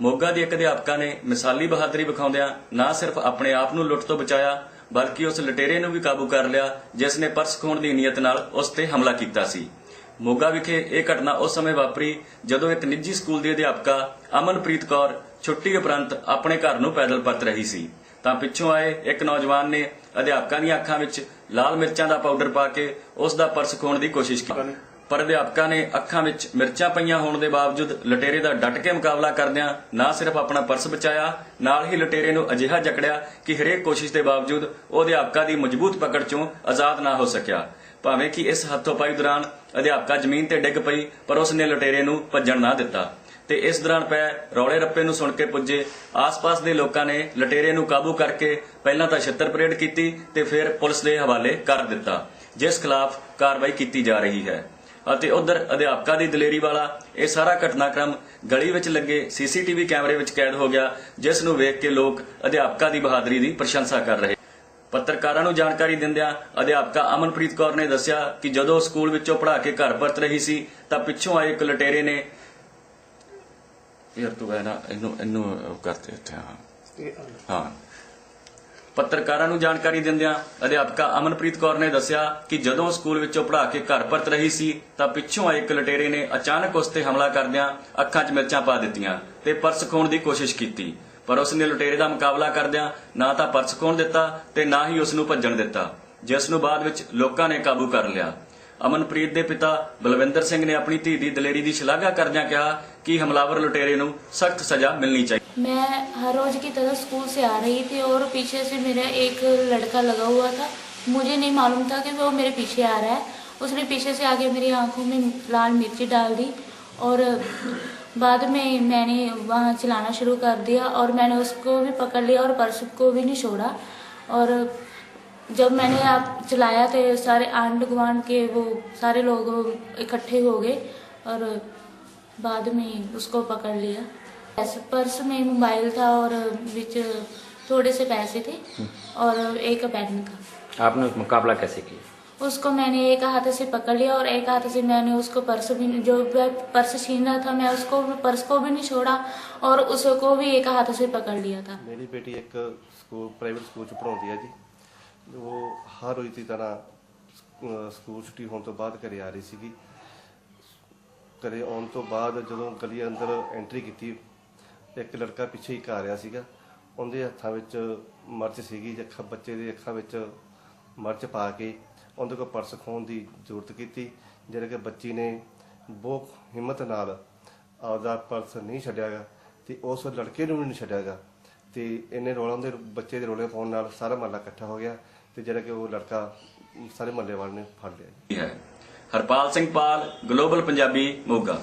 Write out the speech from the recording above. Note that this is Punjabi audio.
ਮੋਗਾ ਦੀ ਇੱਕ ਅਧਿਆਪਕਾ ਨੇ ਮਿਸਾਲੀ ਬਹਾਦਰੀ ਵਿਖਾਉਂਦਿਆਂ ਨਾ ਸਿਰਫ ਆਪਣੇ ਆਪ ਨੂੰ ਲੁੱਟ ਤੋਂ ਬਚਾਇਆ, ਬਲਕਿ ਉਸ ਲਟੇਰੇ ਨੂੰ ਵੀ ਕਾਬੂ ਕਰ ਲਿਆ, ਜਿਸ ਨੇ ਪਰਸ ਖੋਣ ਦੀ ਨੀਅਤ ਨਾਲ ਉਸ ਤੇ ਹਮਲਾ ਕੀਤਾ ਸੀ। ਮੋਗਾ ਵਿਖੇ ਇਹ ਘਟਨਾ ਉਸ ਸਮੇਂ ਵਾਪਰੀ, ਜਦੋਂ ਇੱਕ ਨਿੱਜੀ ਸਕੂਲ ਦੀ ਅਧਿਆਪਕਾ ਅਮਨਪ੍ਰੀਤ ਕੌਰ ਛੁੱਟੀ ਉਪਰੰਤ ਆਪਣੇ ਘਰ ਨੂੰ ਪੈਦਲ ਪਰਤ ਰਹੀ ਸੀ। ਤਾਂ ਪਿੱਛੋਂ ਆਏ ਇੱਕ ਨੌਜਵਾਨ ਨੇ ਅਧਿਆਪਕਾਂ ਦੀਆਂ ਅੱਖਾਂ ਵਿੱਚ ਲਾਲ ਮਿਰਚਾਂ ਦਾ ਪਾਊਡਰ ਪਾ ਕੇ ਉਸ ਦਾ ਪਰਸ ਖੋਣ ਦੀ ਕੋਸ਼ਿਸ਼ ਕੀਤੀ। ਪਰ ਅਧਿਆਪਕਾਂ ਨੇ ਅੱਖਾਂ ਵਿੱਚ ਮਿਰਚਾਂ ਪਈਆਂ ਹੋਣ ਦੇ ਬਾਵਜੂਦ ਲਟੇਰੇ ਦਾ ਡਟ ਕੇ ਮੁਕਾਬਲਾ ਕਰਦਿਆਂ ਨਾ ਸਿਰਫ ਆਪਣਾ ਪਰਸ ਬਚਾਇਆ, ਨਾਲ ਹੀ ਲਟੇਰੇ ਨੂੰ ਅਜਿਹਾ ਜਕੜਿਆ ਕਿ ਹਰੇਕ ਕੋਸ਼ਿਸ਼ ਦੇ ਬਾਵਜੂਦ ਉਹ ਅਧਿਆਪਕਾਂ ਦੀ ਮਜ਼ਬੂਤ ਪਕੜ ਚੋਂ ਆਜ਼ਾਦ ਨਾ ਹੋ ਸਕਿਆ। ਭਾਵੇਂ ਕਿ ਇਸ ਹੱਥੋਂ-ਪਾਈ ਦੌਰਾਨ ਅਧਿਆਪਕਾ ਜ਼ਮੀਨ ਤੇ ਡਿੱਗ ਪਈ, ਪਰ ਉਸ ਨੇ ਲਟੇਰੇ ਨੂੰ ਭੱਜਣ ਨਾ ਦਿੱਤਾ। ਤੇ ਇਸ ਦੌਰਾਨ ਪੈ ਰੌਲੇ ਰੱਪੇ ਨੂੰ ਸੁਣ ਕੇ ਪੁੱਜੇ ਆਸ-ਪਾਸ ਦੇ ਲੋਕਾਂ ਨੇ ਲਟੇਰੇ ਨੂੰ ਕਾਬੂ ਕਰਕੇ ਪਹਿਲਾਂ ਤਾਂ ਛਿੱਤਰ ਪਰੇਡ ਕੀਤੀ ਤੇ ਫਿਰ ਪੁਲਿਸ ਦੇ ਹਵਾਲੇ ਕਰ ਦਿੱਤਾ, ਜਿਸ ਖਿਲਾਫ ਕਾਰਵਾਈ ਕੀਤੀ ਜਾ ਰਹੀ ਹੈ। ਅਤੇ ਉਧਰ ਅਧਿਆਪਕਾ ਦੀ ਦਲੇਰੀ ਵਾਲਾ ਇਹ ਸਾਰਾ ਘਟਨਾਕ੍ਰਮ ਗਲੀ ਵਿੱਚ ਲੱਗੇ ਸੀਸੀਟੀਵੀ ਕੈਮਰੇ ਵਿੱਚ ਕੈਦ ਹੋ ਗਿਆ ਜਿਸ ਨੂੰ ਵੇਖ ਕੇ ਲੋਕ ਅਧਿਆਪਕਾ ਦੀ ਬਹਾਦਰੀ ਦੀ ਪ੍ਰਸ਼ੰਸਾ ਕਰ ਰਹੇ। ਪੱਤਰਕਾਰਾਂ ਨੂੰ ਜਾਣਕਾਰੀ ਦਿੰਦਿਆਂ ਅਧਿਆਪਕਾ ਅਮਨਪ੍ਰੀਤ ਕੌਰ ਨੇ ਦੱਸਿਆ ਕਿ ਜਦੋਂ ਸਕੂਲ ਵਿੱਚੋਂ ਪੜ੍ਹਾ ਕੇ ਘਰ ਪਰਤ ਰਹੀ ਸੀ ਤਾਂ ਪਿੱਛੋਂ ਆਏ ਇੱਕ ਲਟੇਰੇ ਨੇ ਯਾਰ ਤੂੰ ਇਹਨੂੰ ਇਹਨੂੰ ਕਰਤੇ ਇੱਥੇ ਹਾਂ ਹਾਂ। ਪੱਤਰਕਾਰਾਂ ਨੂੰ ਜਾਣਕਾਰੀ ਦਿੰਦਿਆਂ ਅਧਿਆਪਕਾ ਅਮਨਪ੍ਰੀਤ ਕੌਰ ਨੇ ਦੱਸਿਆ ਕਿ ਜਦੋਂ ਸਕੂਲ ਵਿੱਚੋਂ ਪੜ੍ਹਾ ਕੇ ਘਰ ਪਰਤ ਰਹੀ ਸੀ, ਤਾਂ ਪਿੱਛੋਂ ਆਏ ਇੱਕ ਲਟੇਰੇ ਨੇ ਅਚਾਨਕ ਉਸ ਤੇ ਹਮਲਾ ਕਰਦਿਆਂ ਅੱਖਾਂ 'ਚ ਮਿਰਚਾਂ ਪਾ ਦਿੱਤੀਆਂ ਤੇ ਪਰਸ ਖੋਣ ਦੀ ਕੋਸ਼ਿਸ਼ ਕੀਤੀ। ਪਰ ਉਸ ਨੇ ਲੁਟੇਰੇ ਦਾ ਮੁਕਾਬਲਾ ਕਰਦਿਆਂ ਨਾ ਤਾਂ ਪਰਸ ਖੋਣ ਦਿੱਤਾ ਤੇ ਨਾ ਹੀ ਉਸ ਨੂੰ ਭੱਜਣ ਦਿੱਤਾ, ਜਿਸ ਨੂੰ ਬਾਅਦ ਵਿੱਚ ਲੋਕਾਂ ਨੇ ਕਾਬੂ ਕਰ ਲਿਆ। ਅਮਨਪ੍ਰੀਤ ਦੇ ਪਿਤਾ ਬਲਵਿੰਦਰ ਸਿੰਘ ਨੇ ਆਪਣੀ ਧੀ ਦੀ ਦਲੇਰੀ ਦੀ ਸ਼ਲਾਘਾ ਕਰਦਿਆਂ ਕਿਹਾ ਕਿ ਹਮਲਾਵਰ ਲੁਟੇਰੇ ਨੂੰ ਸਖਤ ਸਜ਼ਾ ਮਿਲਣੀ ਚਾਹੀਦੀ मैं हर रोज की तरह स्कूल से आ रही थी और पीछे से मेरा एक लड़का लगा हुआ था मुझे नहीं मालूम था कि वो मेरे पीछे आ रहा है उसने पीछे से आके मेरी आंखों में लाल मिर्ची डाल दी और बाद में मैंने वहाँ चलाना शुरू कर दिया और मैंने उसको भी पकड़ लिया और पर्स को भी नहीं छोड़ा और जब मैंने आप चलाया तो सारे आंड गुआंड के वो सारे लोग इकट्ठे हो गए और बाद में उसको पकड़ लिया। पर्स में मोबाइल था और बीच थोड़े से पैसे थे और एक पेन का। आपने मुकाबला कैसे किया? उसको मैंने एक हाथ से पकड़ लिया और एक हाथ से मैंने उसको पर्स भी जो पर्स छीनना था मैं उसको पर्स को भी नहीं छोड़ा और उसको भी एक हाथ से पकड़ लिया था। मेरी बेटी एक स्कूल प्राइवेट स्कूल पढ़ाती है जी। ਜੀ ਉਹ ਹਰ ਰੋਜ਼ ਦੀ ਤਰ੍ਹਾਂ ਸਕੂਲ ਛੁੱਟੀ ਹੋਣ ਤੋਂ ਬਾਅਦ ਘਰੇ ਆ ਰਹੀ ਸੀਗੀ। ਘਰੇ ਆਉਣ ਤੋਂ ਬਾਅਦ ਜਦੋਂ ਗਲੀ ਅੰਦਰ ਐਂਟਰੀ ਕੀਤੀ, ਇੱਕ ਲੜਕਾ ਪਿੱਛੇ ਹੀ ਆ ਰਿਹਾ ਸੀਗਾ। ਉਹਦੇ ਹੱਥਾਂ ਵਿੱਚ ਮਰਚ ਸੀਗੀ ਅੱਖਾਂ, ਬੱਚੇ ਦੇ ਅੱਖਾਂ ਵਿੱਚ ਮਰਚ ਪਾ ਕੇ ਉਹਦੇ ਕੋਲ ਪਰਸ ਖੋਣ ਦੀ ਜ਼ਰੂਰਤ ਕੀਤੀ, ਜਿਹੜੇ ਕਿ ਬੱਚੀ ਨੇ ਬਹੁਤ ਹਿੰਮਤ ਨਾਲ ਆਪਦਾ ਪਰਸ ਨਹੀਂ ਛੱਡਿਆਗਾ ਤੇ ਉਸ ਲੜਕੇ ਨੂੰ ਵੀ ਨਹੀਂ ਛੱਡਿਆਗਾ। ਤੇ ਇਹਨੇ ਰੋਲਾਂ ਦੇ ਬੱਚੇ ਦੇ ਰੋਲੇ ਪਾਉਣ ਨਾਲ ਸਾਰਾ ਮਹੱਲਾ ਇਕੱਠਾ ਹੋ ਗਿਆ। ਤੇ ਜਿਹੜਾ ਕਿ ਉਹ ਲੜਕਾ ਸਾਰੇ ਮਹੱਲੇ ਵਾਲੇ ਨੇ ਫੜ ਲਿਆ। ਹੈ। ਹਰਪਾਲ ਸਿੰਘ ਪਾਲ, ਗਲੋਬਲ ਪੰਜਾਬੀ ਮੋਗਾ।